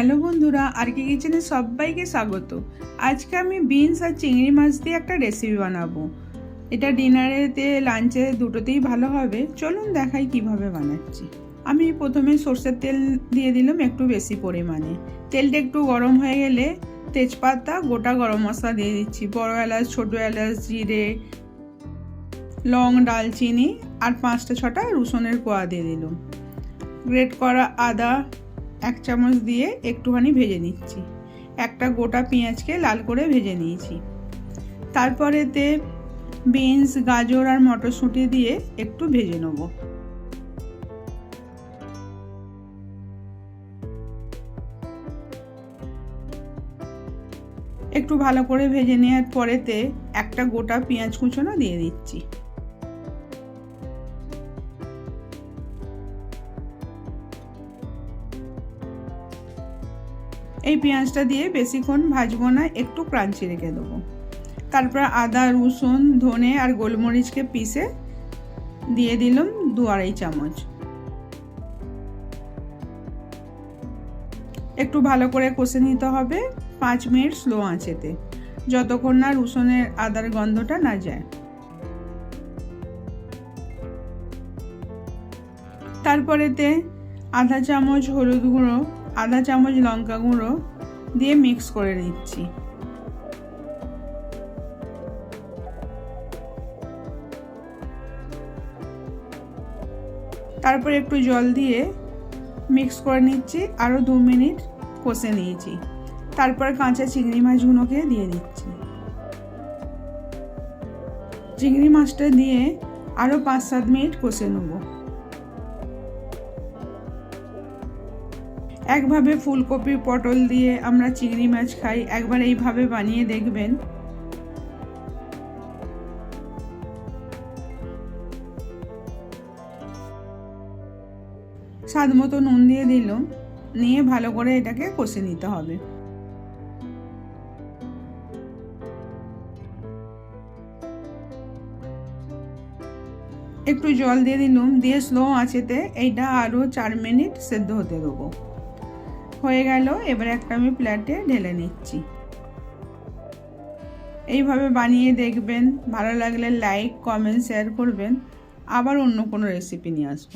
Hello বন্ধুরা আর কি কিচেনে সবাইকে স্বাগত। আজকে আমি বিনস আর চিংড়ি মাছ দিয়ে একটা রেসিপি বানাবো। এটা ডিনারেতে লাঞ্চে দুটোতেই ভালো হবে। চলুন দেখাই কীভাবে বানাচ্ছি। আমি প্রথমে সর্ষের তেল দিয়ে দিলাম একটু বেশি পরিমাণে। তেলটা একটু গরম হয়ে গেলে তেজপাতা, গোটা গরম মশলা দিয়ে দিচ্ছি। বড় এলাচ, ছোটো এলাচ, জিরে, লং ডালচিনি আর পাঁচটা, ছটা রসুনের কোয়া দিয়ে দিলাম। গ্রেট করা আদা এক চামচ দিয়ে একটুখানি ভেজে নিচ্ছি। একটা গোটা পেঁয়াজকে লাল করে ভেজে নিয়েছি। তারপরেতে বিনস, গাজর আর মটরশুঁটি দিয়ে একটু ভেজে নেব। একটু ভালো করে ভেজে নেওয়ার পরেতে একটা গোটা পেঁয়াজ কুচোনো দিয়ে দিচ্ছি। এই পেঁয়াজটা দিয়ে বেশিক্ষণ ভাজবো না, একটু ক্রাঞ্চি রেখে দেবো। তারপর আদা, রসুন, ধনে আর গোলমরিচকে পিসে দিয়ে দিলাম দু আড়াই চামচ। একটু ভালো করে কষে নিতে হবে পাঁচ মিনিট স্লো আঁচেতে, যতক্ষণ না রসুনের আদার গন্ধটা না যায়। তারপরেতে আধা চামচ হলুদ গুঁড়ো আধা চামচ লঙ্কা গুঁড়ো দিয়ে মিক্স করে নিচ্ছি। তারপর একটু জল দিয়ে মিক্স করে নিচ্ছি আরও দু মিনিট কষে নিয়েছি। তারপর কাঁচা চিংড়ি মাছগুলোকে দিয়ে দিচ্ছি। চিংড়ি মাছটা দিয়ে আরও পাঁচ সাত মিনিট কষে নেব। একভাবে ফুলকপি, পটল দিয়ে আমরা চিংড়ি মাছ খাই, একবার এইভাবে বানিয়ে দেখবেন। স্বাদ মতো নুন দিয়ে দিলাম নিয়ে ভালো করে এটাকে কষে নিতে হবে। একটু জল দিয়ে দিলুম, দিয়ে স্লো আঁচেতে এইটা আরও চার মিনিট সেদ্ধ হতে দেবো। হয়ে গেল, এবার একটা আমি প্লেটে ঢেলে নিচ্ছি। এইভাবে বানিয়ে দেখবেন, ভালো লাগলে লাইক, কমেন্ট, শেয়ার করবেন। আবার অন্য কোনো রেসিপি নিয়ে আসব।